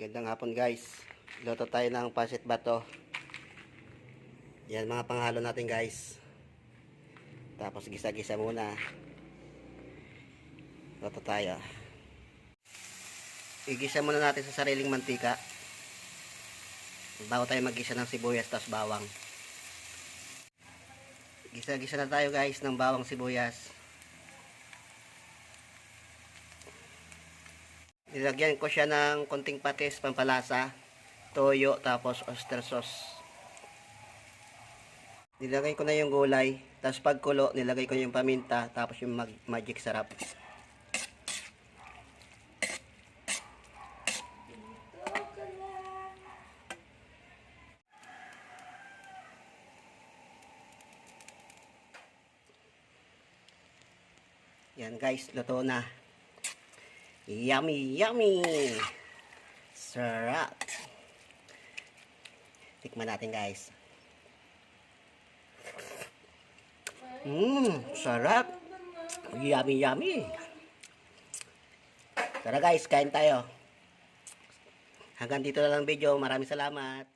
hapon guys. Luto tayo ng pasit bato. Yan mga panghalo natin guys. Tapos gisa-gisa muna. Luto tayo. Igisa muna natin sa sariling mantika. Bago tayo maggisa ng sibuyas tapos bawang. Gisa-gisa na tayo guys ng bawang sibuyas. Nilagyan ko siya ng konting patis, pampalasa, toyo, tapos oyster sauce. Nilagay ko na yung gulay, tapos pagkulo, nilagay ko yung paminta, tapos yung mag- magic sarap. Yan guys, luto na. Yummy, yummy! Sarap! Tikman natin guys. Mmm, sarap! Yummy, yummy! Tara guys, kain tayo. Hanggang dito na lang video. Maraming salamat.